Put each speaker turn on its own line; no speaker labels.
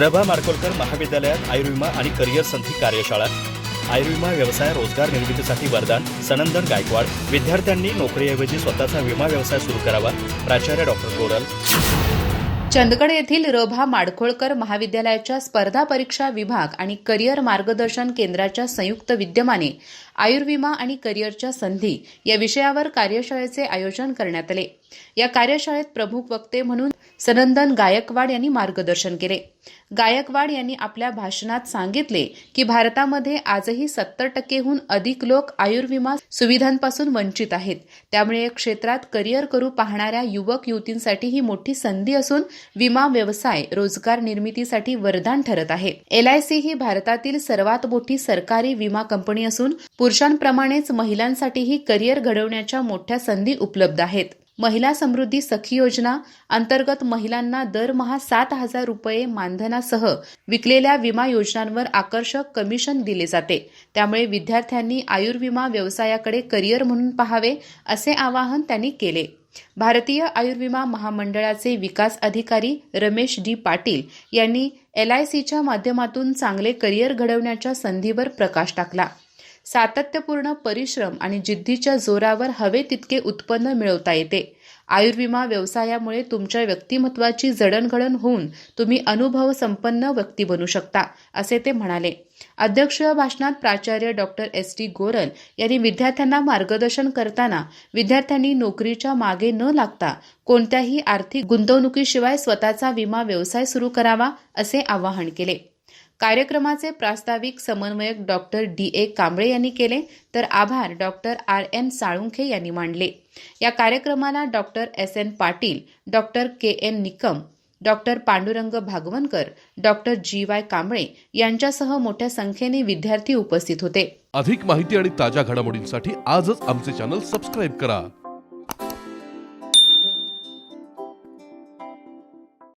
प्रभा माडकोलकर महाविद्यालयात आयुर्विमा आणि करिअर संधी कार्यशाळा आयुर्विमा व्यवसाय रोजगार निर्मितीसाठी वरदान सनंदन गायकवाड विद्यार्थ्यांनी नोकरीऐवजी स्वतःचा विमा व्यवसाय सुरू करावा प्राचार्य डॉक्टर गोरल
चंदगड येथील रभा माडखोळकर महाविद्यालयाच्या स्पर्धा परीक्षा विभाग आणि करिअर मार्गदर्शन केंद्राच्या संयुक्त विद्यमाने आयुर्विमा आणि करिअरच्या संधी या विषयावर कार्यशाळेचे आयोजन करण्यात आले. या कार्यशाळेत प्रमुख वक्ते म्हणून सनंदन गायकवाड यांनी मार्गदर्शन केले. गायकवाड यांनी आपल्या भाषणात सांगितले की भारतामध्ये आजही सत्तर टक्केहून अधिक लोक आयुर्विमा सुविधांपासून वंचित आहेत. त्यामुळे या क्षेत्रात करिअर करू पाहणाऱ्या युवक युवतींसाठी ही मोठी संधी असून विमा व्यवसाय रोजगार निर्मितीसाठी वरदान ठरत आहे. एलआयसी ही भारतातील सर्वात मोठी सरकारी विमा कंपनी असून पुरुषांप्रमाणेच महिलांसाठीही करिअर घडवण्याच्या मोठ्या संधी उपलब्ध आहेत. महिला समृद्धी सखी योजना अंतर्गत महिलांना दरमहा सात हजार रुपये मानधनासह विकलेल्या विमा योजनांवर आकर्षक कमिशन दिले जाते. त्यामुळे विद्यार्थ्यांनी आयुर्विमा व्यवसायाकडे करिअर म्हणून पाहावे असे आवाहन त्यांनी केले. भारतीय आयुर्विमा महामंडळाचे विकास अधिकारी रमेश डी पाटील यांनी एल आय सीच्या माध्यमातून चांगले करिअर घडवण्याच्या संधीवर प्रकाश टाकला. सातत्यपूर्ण परिश्रम आणि जिद्दीच्या जोरावर हवे तितके उत्पन्न मिळवता येते. आयुर्विमा व्यवसायामुळे तुमच्या व्यक्तिमत्वाची जडणघडण होऊन तुम्ही अनुभव संपन्न व्यक्ती बनू शकता असे ते म्हणाले. अध्यक्षीय भाषणात प्राचार्य डॉक्टर एस टी गोरल यांनी विद्यार्थ्यांना मार्गदर्शन करताना विद्यार्थ्यांनी नोकरीच्या मागे न लागता कोणत्याही आर्थिक गुंतवणुकीशिवाय स्वतःचा विमा व्यवसाय सुरू करावा असे आवाहन केले. कार्यक्रमाचे प्रास्ताविक समन्वयक डॉक्टर डी ए कांबळे यांनी केले तर आभार डॉक्टर आर एन साळुंखे यांनी मांडले या कार्यक्रमाला doctor S N Patil doctor K N Nikam doctor Pandurang Bhagwankar doctor G Y Kamble यांच्यासह मोठ्या संख्येने विद्यार्थी उपस्थित होते.
अधिक माहिती आणि ताज्या घडामोडींसाठी आजच आमचे चॅनल सबस्क्राईब करा.